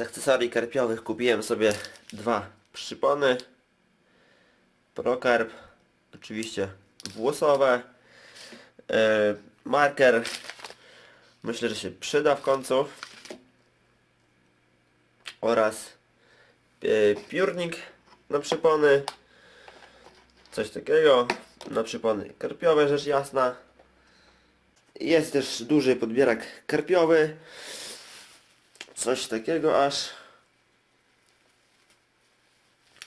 akcesorii karpiowych kupiłem sobie dwa przypony. Prokarp, oczywiście włosowe. E, marker, myślę, że się przyda w końcu. Oraz e, piórnik na przypony. Coś takiego. Na przypony karpiowe, rzecz jasna. Jest też duży podbierak karpiowy. Coś takiego aż.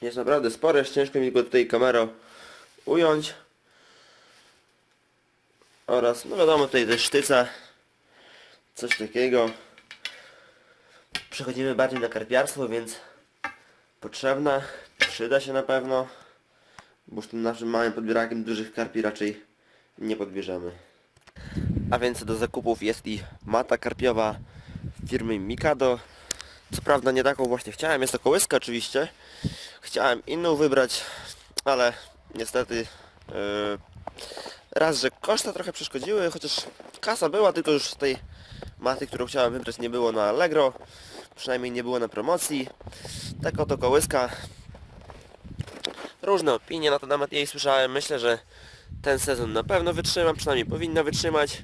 Jest naprawdę spory, aż ciężko mi go tutaj kamerą ująć. Oraz, no wiadomo, tutaj też sztyca. Coś takiego. Przechodzimy bardziej na karpiarstwo, więc potrzebna. Przyda się na pewno. Bo już tym naszym małym podbierakiem dużych karpi raczej nie podbierzemy. A więc do zakupów jest i mata karpiowa firmy Mikado. Co prawda nie taką właśnie chciałem, jest to kołyska oczywiście. Chciałem inną wybrać, ale niestety yy, raz, że koszta trochę przeszkodziły, chociaż kasa była, tylko już tej maty, którą chciałem wybrać nie było na Allegro. Przynajmniej nie było na promocji. Tak oto kołyska. Różne opinie na temat jej słyszałem. Myślę, że ten sezon na pewno wytrzyma, przynajmniej powinna wytrzymać.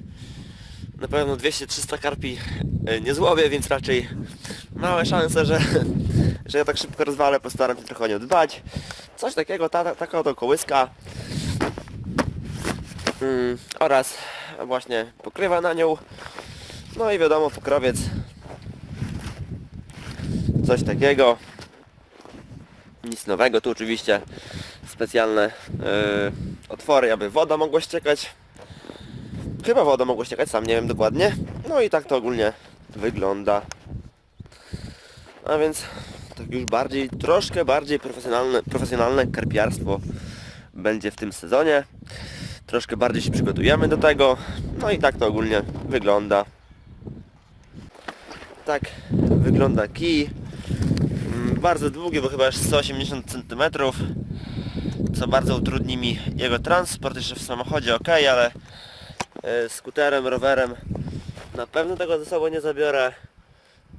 Na pewno 200-300 karpi e, nie złowię, więc raczej małe szanse, że, że ja tak szybko rozwalę, postaram się trochę o nią dbać. Coś takiego, ta, ta, taka oto kołyska. Mm, oraz właśnie pokrywa na nią. No i wiadomo, pokrowiec. Coś takiego. Nic nowego, tu oczywiście specjalne e, otwory, aby woda mogła ściekać. Chyba woda mogła ściekać, sam nie wiem dokładnie. No i tak to ogólnie wygląda. A więc tak już bardziej, troszkę bardziej profesjonalne, profesjonalne karpiarstwo będzie w tym sezonie. Troszkę bardziej się przygotujemy do tego. No i tak to ogólnie wygląda. Tak wygląda kij. Mm, Bardzo długi, bo chyba aż 180 cm. Co bardzo utrudni mi jego transport. Jeszcze w samochodzie ok, ale skuterem, rowerem na pewno tego ze sobą nie zabiorę.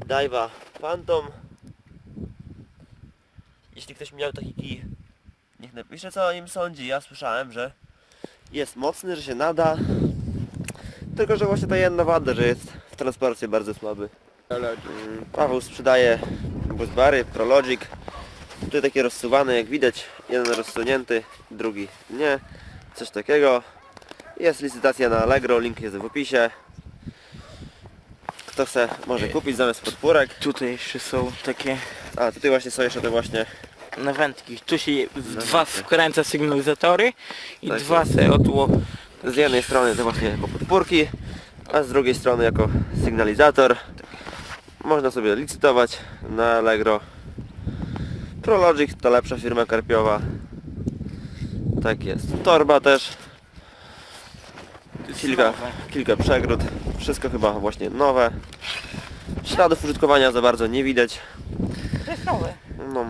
Daiwa Phantom. Jeśli ktoś miał taki kij, niech napisze co o nim sądzi. Ja słyszałem, że jest mocny, że się nada. Tylko, że właśnie ta jedna wada, że jest w transporcie bardzo słaby. Paweł sprzedaje Busbary, Prologic. Tutaj takie rozsuwane jak widać. Jeden rozsunięty, drugi nie. Coś takiego. Jest licytacja na Allegro, link jest w opisie. Kto chce może kupić zamiast podpórek. Tutaj jeszcze są takie A tutaj właśnie są jeszcze te właśnie nawędki. Tu się w dwa wkręca sygnalizatory i Tak dwa se otło. z jednej strony te właśnie jako podpórki, a z drugiej strony jako sygnalizator. Można sobie licytować na Allegro. Prologic to lepsza firma karpiowa. Tak jest. Torba też. Kilka, kilka przegród. Wszystko chyba właśnie nowe. Śladów użytkowania za bardzo nie widać. To jest nowe. No,